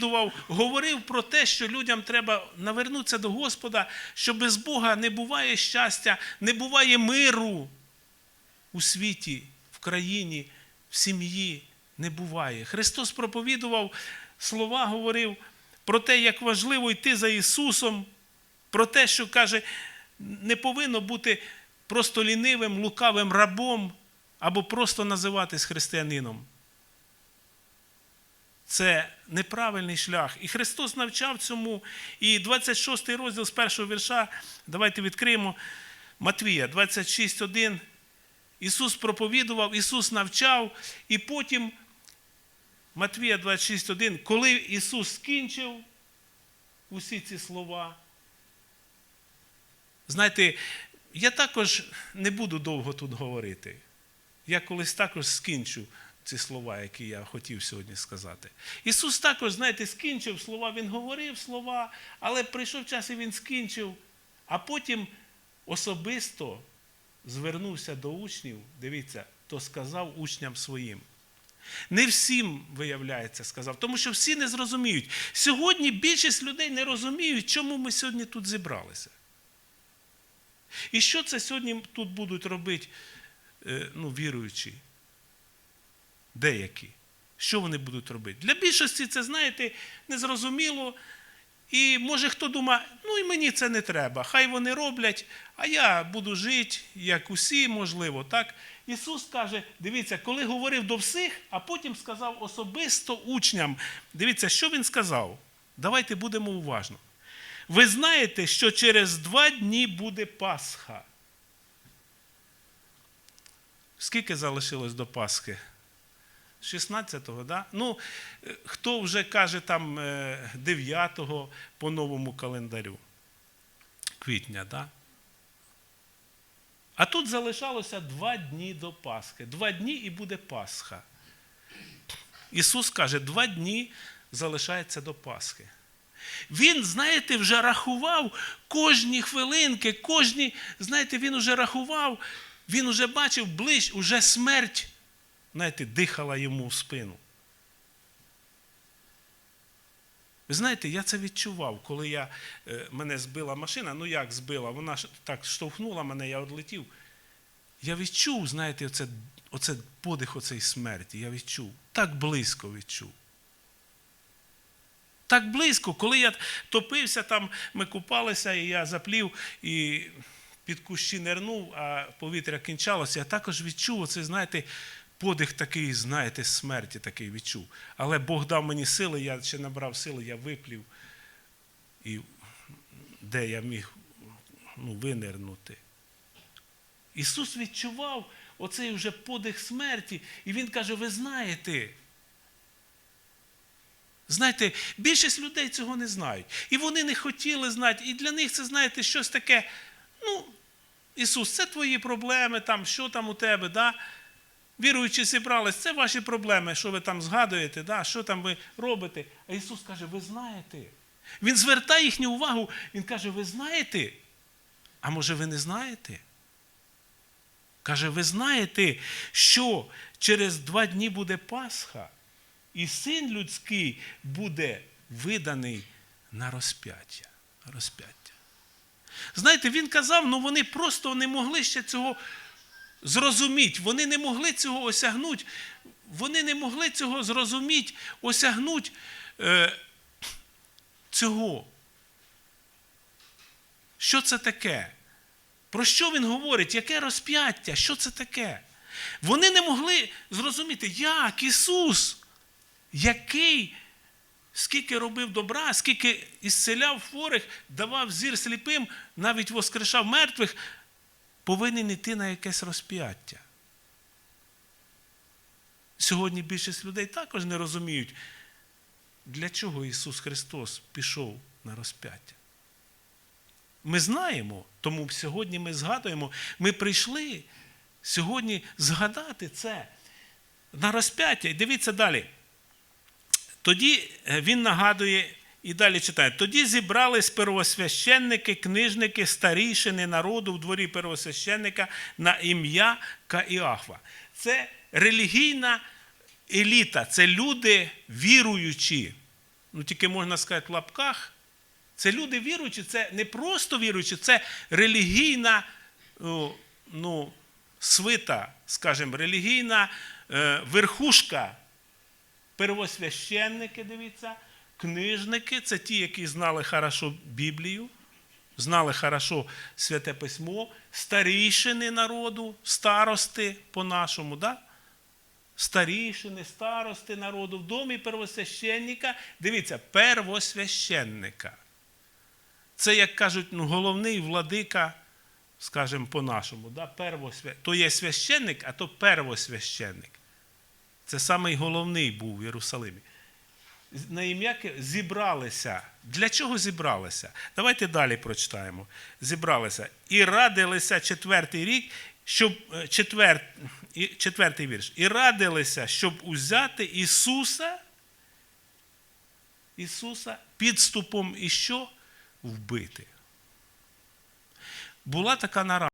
проповідував, говорив про те, що людям треба навернутися до Господа, що без Бога не буває щастя, не буває миру у світі, в країні, в сім'ї не буває. Христос проповідував слова, говорив про те, як важливо йти за Ісусом, про те, що каже, не повинно бути просто лінивим, лукавим рабом або просто називатись християнином. Це неправильний шлях. І Христос навчав цьому. І 26 розділ з першого вірша, давайте відкриємо Матвія, 26.1. Ісус проповідував, Ісус навчав, і потім Матвія 26.1, коли Ісус скінчив усі ці слова. Знаєте, я також не буду довго тут говорити. Я колись також скінчу ці слова, які я хотів сьогодні сказати. Ісус також, знаєте, скінчив слова, Він говорив слова, але прийшов час і Він скінчив, а потім особисто звернувся до учнів, дивіться, то сказав учням своїм. Не всім, виявляється, сказав, тому що всі не зрозуміють. Сьогодні більшість людей не розуміють, чому ми сьогодні тут зібралися. І що це сьогодні тут будуть робити е, ну, віруючі? Деякі. Що вони будуть робити? Для більшості це, знаєте, незрозуміло. І може хто думає, ну і мені це не треба, хай вони роблять, а я буду жити, як усі, можливо. так? Ісус каже, дивіться, коли говорив до всіх, а потім сказав особисто учням. Дивіться, що Він сказав? Давайте будемо уважно. Ви знаєте, що через два дні буде Пасха. Скільки залишилось до Пасхи? 16-го, да? Ну, е, хто вже каже там 9-го по новому календарю квітня, да? А тут залишалося два дні до Пасхи. Два дні і буде Пасха. Ісус каже, два дні залишається до Пасхи. Він, знаєте, вже рахував кожні хвилинки, кожні, знаєте, він вже рахував, він вже бачив ближче, уже смерть, знаєте, дихала йому в спину. Ви знаєте, я це відчував, коли я, е, мене збила машина. Ну як збила? Вона так штовхнула мене, я відлетів. Я відчув, знаєте, оце, оце подих оцей смерті. Я відчув. Так близько відчув. Так близько, коли я топився, там ми купалися, і я заплів і під кущі нирнув, а повітря кінчалося, я також відчув оцей, знаєте, подих такий, знаєте, смерті такий відчув. Але Бог дав мені сили, я ще набрав сили, я виплів, і де я міг ну, винирнути. Ісус відчував оцей вже подих смерті, і Він каже: ви знаєте. Знаєте, більшість людей цього не знають. І вони не хотіли знати. І для них це, знаєте, щось таке. Ну, Ісус, це твої проблеми, там, що там у тебе, да? Віруючи зібрались, це ваші проблеми, що ви там згадуєте, да? що там ви робите. А Ісус каже, ви знаєте. Він звертає їхню увагу, Він каже, ви знаєте? А може ви не знаєте? Каже, ви знаєте, що через два дні буде Пасха, і син людський буде виданий на розп'яття. розп'яття. Знаєте, він казав, ну вони просто не могли ще цього зрозуміти, вони не могли цього осягнути, вони не могли цього зрозуміти, осягнути е, цього. Що це таке? Про що він говорить? Яке розп'яття? Що це таке? Вони не могли зрозуміти, як Ісус, який, скільки робив добра, скільки ісцеляв хворих, давав зір сліпим, навіть воскрешав мертвих, повинен йти на якесь розп'яття. Сьогодні більшість людей також не розуміють, для чого Ісус Христос пішов на розп'яття. Ми знаємо, тому сьогодні ми згадуємо, ми прийшли сьогодні згадати це на розп'яття. І дивіться далі. Тоді він нагадує і далі читає: тоді зібрались первосвященники, книжники, старішини народу в дворі первосвященника на ім'я Каіахва. Це релігійна еліта, це люди віруючі. ну тільки можна сказати в лапках. Це люди віруючі, це не просто віруючі, це релігійна ну, свита, скажімо, релігійна е, верхушка. Первосвященники, дивіться, книжники це ті, які знали хорошо Біблію, знали хорошо Святе Письмо, старішини народу, старости по-нашому, да? старішини, старости народу в домі первосвященника. Дивіться, первосвященника. Це, як кажуть, ну, головний владика, скажімо, по-нашому. Да? Первосвя... То є священник, а то первосвященник. Це самий головний був в Єрусалимі. На ім'я зібралися. Для чого зібралися? Давайте далі прочитаємо. Зібралися і радилися четвертий рік, щоб е, четвер, четвертий вірш. І радилися, щоб узяти Ісуса, Ісуса підступом і що? Вбити. Була така нарада.